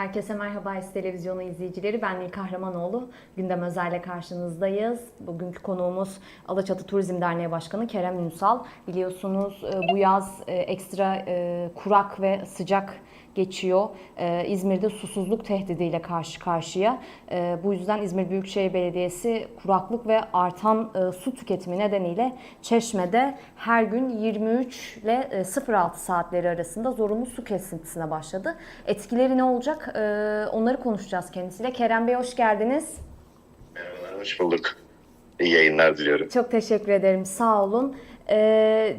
Herkese merhaba İS Televizyonu izleyicileri. Ben Nil Kahramanoğlu. Gündem Özel'le karşınızdayız. Bugünkü konuğumuz Alaçatı Turizm Derneği Başkanı Kerem Ünsal. Biliyorsunuz e, bu yaz e, ekstra e, kurak ve sıcak geçiyor. Ee, İzmir'de susuzluk tehdidiyle karşı karşıya. Ee, bu yüzden İzmir Büyükşehir Belediyesi kuraklık ve artan e, su tüketimi nedeniyle Çeşme'de her gün 23 ile e, 06 saatleri arasında zorunlu su kesintisine başladı. Etkileri ne olacak? Ee, onları konuşacağız kendisiyle. Kerem Bey hoş geldiniz. Merhabalar, hoş bulduk. İyi yayınlar diliyorum. Çok teşekkür ederim. Sağ olun. Ee,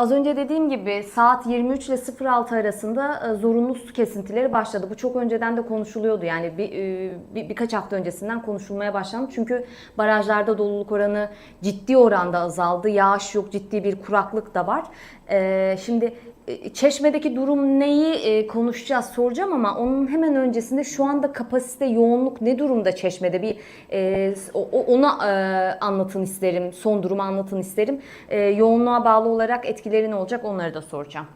az önce dediğim gibi saat 23 ile 06 arasında e, zorunlu su kesintileri başladı. Bu çok önceden de konuşuluyordu. Yani bir, e, bir birkaç hafta öncesinden konuşulmaya başlandı. Çünkü barajlarda doluluk oranı ciddi oranda azaldı. Yağış yok, ciddi bir kuraklık da var. Ee, şimdi e, Çeşme'deki durum neyi e, konuşacağız soracağım ama onun hemen öncesinde şu anda kapasite yoğunluk ne durumda Çeşme'de bir e, ona e, anlatın isterim son durumu anlatın isterim yoğunluğa bağlı olarak etkileri ne olacak onları da soracağım.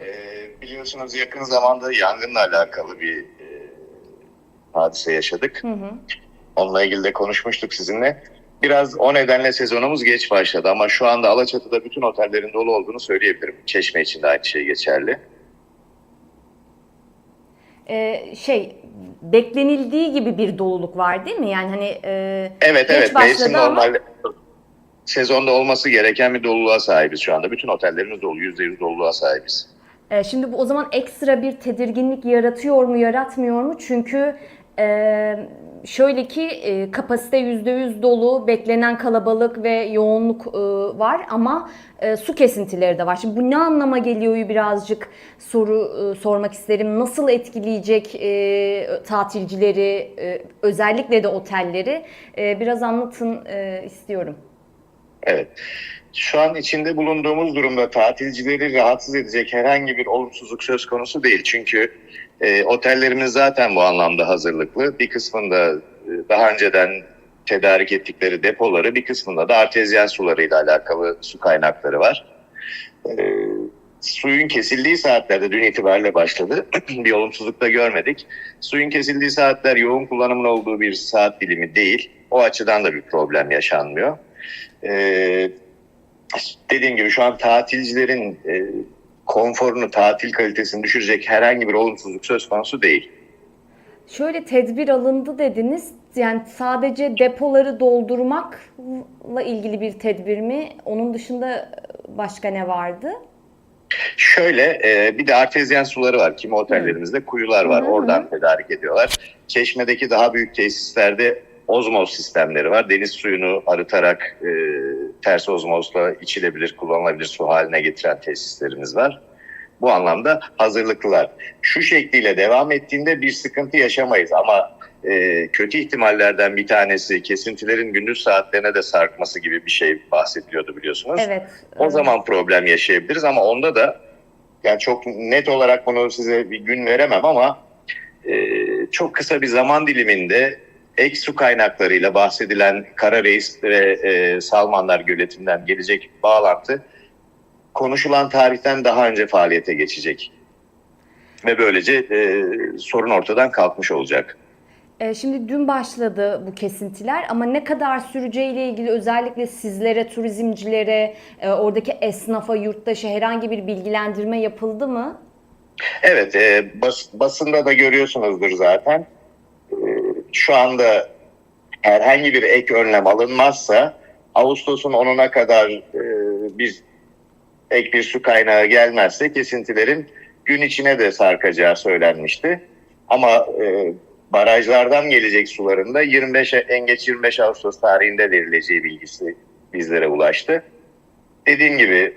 Ee, biliyorsunuz yakın zamanda yangınla alakalı bir hadise yaşadık. Onunla ilgili de konuşmuştuk sizinle. Biraz o nedenle sezonumuz geç başladı ama şu anda Alaçatı'da bütün otellerin dolu olduğunu söyleyebilirim. Çeşme için de aynı şey geçerli. E, şey beklenildiği gibi bir doluluk var değil mi? Yani hani e, Evet geç evet mevsim ama- normal sezonda olması gereken bir doluluğa sahibiz şu anda. Bütün otellerimiz dolu, %100 doluluğa sahibiz. E, Şimdi bu o zaman ekstra bir tedirginlik yaratıyor mu, yaratmıyor mu? Çünkü e, şöyle ki e, kapasite %100 dolu, beklenen kalabalık ve yoğunluk e, var ama e, su kesintileri de var. Şimdi bu ne anlama geliyor birazcık soru e, sormak isterim. Nasıl etkileyecek e, tatilcileri, e, özellikle de otelleri? E, biraz anlatın e, istiyorum. Evet. Şu an içinde bulunduğumuz durumda tatilcileri rahatsız edecek herhangi bir olumsuzluk söz konusu değil. Çünkü e, otellerimiz zaten bu anlamda hazırlıklı. Bir kısmında e, daha önceden tedarik ettikleri depoları, bir kısmında da artezyen sularıyla alakalı su kaynakları var. E, suyun kesildiği saatlerde dün itibariyle başladı. bir olumsuzluk da görmedik. Suyun kesildiği saatler yoğun kullanımın olduğu bir saat dilimi değil. O açıdan da bir problem yaşanmıyor. Ee, dediğim gibi şu an tatilcilerin e, konforunu, tatil kalitesini düşürecek herhangi bir olumsuzluk söz konusu değil. Şöyle tedbir alındı dediniz. Yani sadece depoları doldurmakla ilgili bir tedbir mi? Onun dışında başka ne vardı? Şöyle e, bir de artezyen suları var. Kimi otellerimizde kuyular var. Hı hı. Oradan tedarik ediyorlar. Çeşmedeki daha büyük tesislerde ozmoz sistemleri var. Deniz suyunu arıtarak e, ters ozmozla içilebilir, kullanılabilir su haline getiren tesislerimiz var. Bu anlamda hazırlıklılar. Şu şekliyle devam ettiğinde bir sıkıntı yaşamayız ama e, kötü ihtimallerden bir tanesi kesintilerin gündüz saatlerine de sarkması gibi bir şey bahsediliyordu biliyorsunuz. Evet. O zaman problem yaşayabiliriz ama onda da yani çok net olarak bunu size bir gün veremem ama e, çok kısa bir zaman diliminde ek su kaynaklarıyla bahsedilen Kara Reis ve e, Salmanlar Göleti'nden gelecek bağlantı konuşulan tarihten daha önce faaliyete geçecek. Ve böylece e, sorun ortadan kalkmış olacak. Ee, Şimdi dün başladı bu kesintiler ama ne kadar süreceğiyle ilgili özellikle sizlere, turizmcilere, e, oradaki esnafa, yurttaşa herhangi bir bilgilendirme yapıldı mı? Evet, e, bas- basında da görüyorsunuzdur zaten. Şu anda herhangi bir ek önlem alınmazsa Ağustos'un 10'una kadar e, bir ek bir su kaynağı gelmezse kesintilerin gün içine de sarkacağı söylenmişti. Ama e, barajlardan gelecek suların da 25 en geç 25 Ağustos tarihinde verileceği bilgisi bizlere ulaştı. Dediğim gibi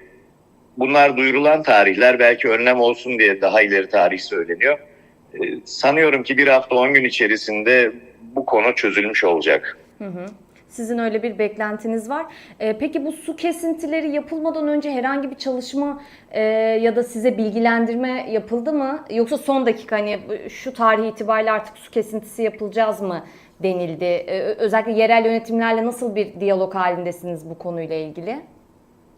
bunlar duyurulan tarihler belki önlem olsun diye daha ileri tarih söyleniyor. Ee, sanıyorum ki bir hafta 10 gün içerisinde bu konu çözülmüş olacak. Sizin öyle bir beklentiniz var. Ee, peki bu su kesintileri yapılmadan önce herhangi bir çalışma e, ya da size bilgilendirme yapıldı mı? Yoksa son dakika hani şu tarih itibariyle artık su kesintisi yapılacağız mı denildi? Ee, özellikle yerel yönetimlerle nasıl bir diyalog halindesiniz bu konuyla ilgili?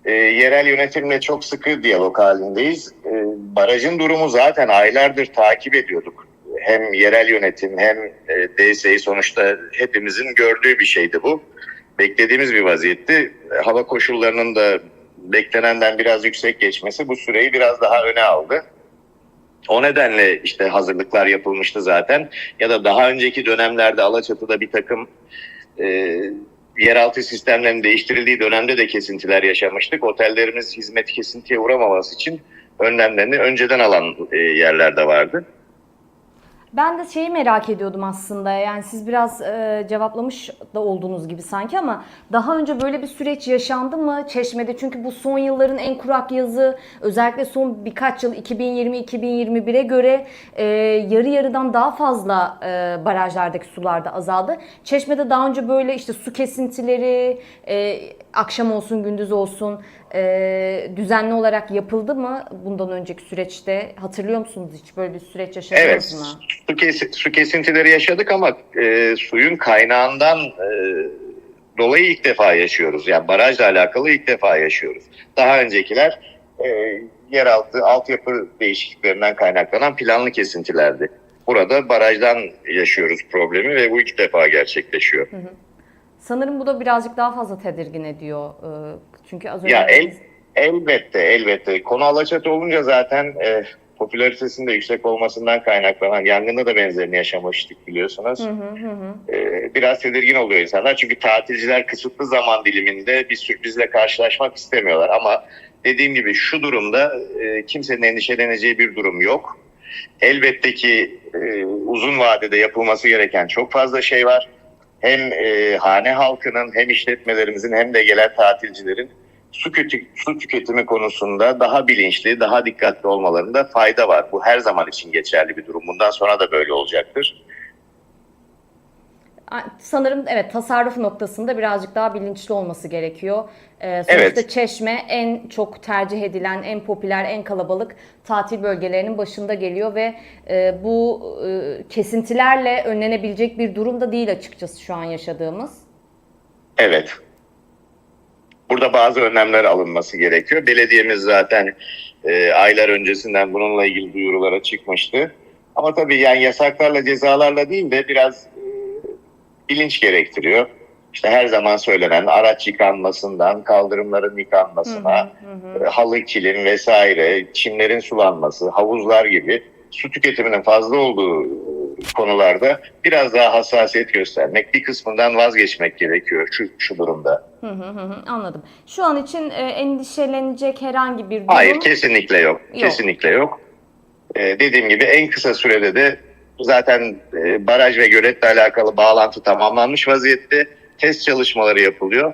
E, yerel yönetimle çok sıkı diyalog halindeyiz. E, barajın durumu zaten aylardır takip ediyorduk. Hem yerel yönetim hem e, DSİ sonuçta hepimizin gördüğü bir şeydi bu. Beklediğimiz bir vaziyetti. Hava koşullarının da beklenenden biraz yüksek geçmesi bu süreyi biraz daha öne aldı. O nedenle işte hazırlıklar yapılmıştı zaten. Ya da daha önceki dönemlerde Alaçatı'da bir takım e, yeraltı sistemlerinin değiştirildiği dönemde de kesintiler yaşamıştık. Otellerimiz hizmet kesintiye uğramaması için önlemlerini önceden alan e, yerler de vardı. Ben de şeyi merak ediyordum aslında. Yani siz biraz e, cevaplamış da olduğunuz gibi sanki ama daha önce böyle bir süreç yaşandı mı Çeşme'de? Çünkü bu son yılların en kurak yazı özellikle son birkaç yıl 2020-2021'e göre e, yarı yarıdan daha fazla e, barajlardaki sular da azaldı. Çeşme'de daha önce böyle işte su kesintileri e, akşam olsun gündüz olsun e, düzenli olarak yapıldı mı bundan önceki süreçte? Hatırlıyor musunuz hiç böyle bir süreç yaşadınız Evet, mı? su, kesi- su kesintileri yaşadık ama e, suyun kaynağından e, dolayı ilk defa yaşıyoruz. Yani barajla alakalı ilk defa yaşıyoruz. Daha öncekiler e, yeraltı altyapı değişikliklerinden kaynaklanan planlı kesintilerdi. Burada barajdan yaşıyoruz problemi ve bu ilk defa gerçekleşiyor. Sanırım bu da birazcık daha fazla tedirgin ediyor. Ee, Çünkü az önce Ya el, elbette elbette. Konu Alaçatı olunca zaten e, popülaritesinin de yüksek olmasından kaynaklanan yangında da benzerini yaşamıştık biliyorsunuz. Hı hı hı hı. E, biraz tedirgin oluyor insanlar. Çünkü tatilciler kısıtlı zaman diliminde bir sürprizle karşılaşmak istemiyorlar. Ama dediğim gibi şu durumda e, kimsenin endişeleneceği bir durum yok. Elbette ki e, uzun vadede yapılması gereken çok fazla şey var. Hem e, hane halkının hem işletmelerimizin hem de gelen tatilcilerin su, kötü, su tüketimi konusunda daha bilinçli, daha dikkatli olmalarında fayda var. Bu her zaman için geçerli bir durum. Bundan sonra da böyle olacaktır. Sanırım evet tasarruf noktasında birazcık daha bilinçli olması gerekiyor. Ee, sonuçta Evet. Çeşme en çok tercih edilen, en popüler, en kalabalık tatil bölgelerinin başında geliyor ve e, bu e, kesintilerle önlenebilecek bir durum da değil açıkçası şu an yaşadığımız. Evet. Burada bazı önlemler alınması gerekiyor. Belediyemiz zaten e, aylar öncesinden bununla ilgili duyurulara çıkmıştı. Ama tabii yani yasaklarla cezalarla değil de biraz bilinç gerektiriyor. İşte her zaman söylenen araç yıkanmasından kaldırımların yıkanmasına, e, halı kilim vesaire, çimlerin sulanması, havuzlar gibi su tüketiminin fazla olduğu konularda biraz daha hassasiyet göstermek, bir kısmından vazgeçmek gerekiyor şu, şu durumda. Hı hı hı hı, anladım. Şu an için e, endişelenecek herhangi bir durum Hayır kesinlikle yok. Yok. Kesinlikle yok. Ee, dediğim gibi en kısa sürede de zaten e, baraj ve göletle alakalı bağlantı tamamlanmış vaziyette. Test çalışmaları yapılıyor.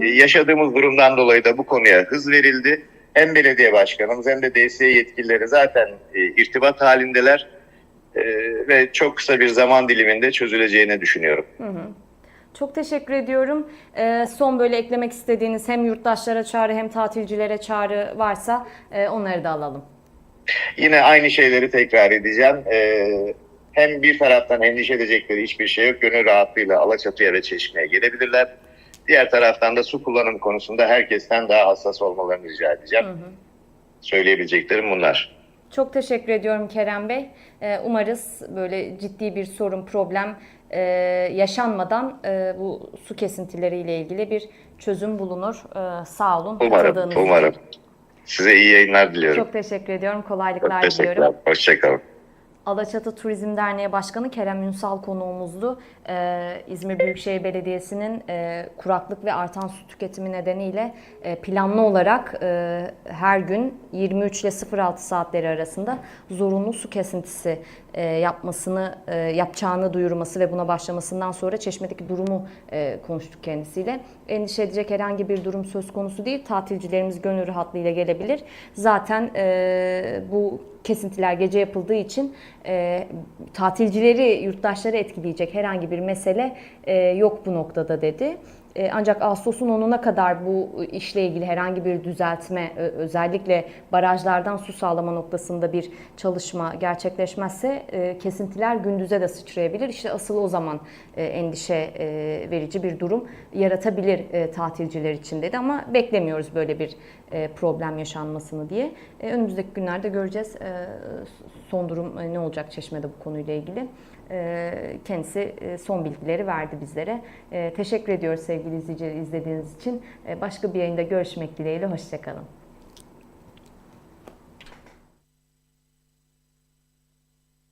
Ee, yaşadığımız durumdan dolayı da bu konuya hız verildi. Hem belediye başkanımız hem de DSİ yetkilileri zaten e, irtibat halindeler. Ee, ve çok kısa bir zaman diliminde çözüleceğini düşünüyorum. Çok teşekkür ediyorum. Ee, son böyle eklemek istediğiniz hem yurttaşlara çağrı hem tatilcilere çağrı varsa e, onları da alalım. Yine aynı şeyleri tekrar edeceğim. Ee, hem bir taraftan endişe edecekleri hiçbir şey yok. Gönül rahatlığıyla Alaçatı'ya ve Çeşme'ye gelebilirler. Diğer taraftan da su kullanım konusunda herkesten daha hassas olmalarını rica edeceğim. Söyleyebileceklerim bunlar. Çok teşekkür ediyorum Kerem Bey. Ee, umarız böyle ciddi bir sorun, problem e, yaşanmadan e, bu su kesintileriyle ilgili bir çözüm bulunur. Ee, sağ olun. Umarım, umarım. Size iyi yayınlar diliyorum. Çok teşekkür ediyorum. Çok Kolaylıklar teşekkürler. diliyorum. Hoşçakalın. Alaçatı Turizm Derneği Başkanı Kerem Ünsal konuğumuzdu. Ee, İzmir Büyükşehir Belediyesi'nin e, kuraklık ve artan su tüketimi nedeniyle e, planlı olarak e, her gün 23 ile 06 saatleri arasında zorunlu su kesintisi yapmasını e, yapacağını duyurması ve buna başlamasından sonra Çeşme'deki durumu e, konuştuk kendisiyle. Endişe edecek herhangi bir durum söz konusu değil. Tatilcilerimiz gönül rahatlığıyla gelebilir. Zaten e, bu kesintiler gece yapıldığı için e, tatilcileri, yurttaşları etkileyecek herhangi bir mesele e, yok bu noktada dedi. E, Ancak Ağustos'un 10'una kadar bu işle ilgili herhangi bir düzeltme, ö- özellikle barajlardan su sağlama noktasında bir çalışma gerçekleşmezse e, kesintiler gündüze de sıçrayabilir. İşte asıl o zaman e, endişe e, verici bir durum yaratabilir e, tatilciler için dedi ama beklemiyoruz böyle bir e, problem yaşanmasını diye. E, Önümüzdeki günlerde göreceğiz e, son durum e, ne olacak Çeşme'de bu konuyla ilgili. E, Kendisi e, son bilgileri verdi bizlere. E, Teşekkür ediyoruz sevgili izleyiciler izlediğiniz için. E, Başka bir yayında görüşmek dileğiyle. Hoşçakalın.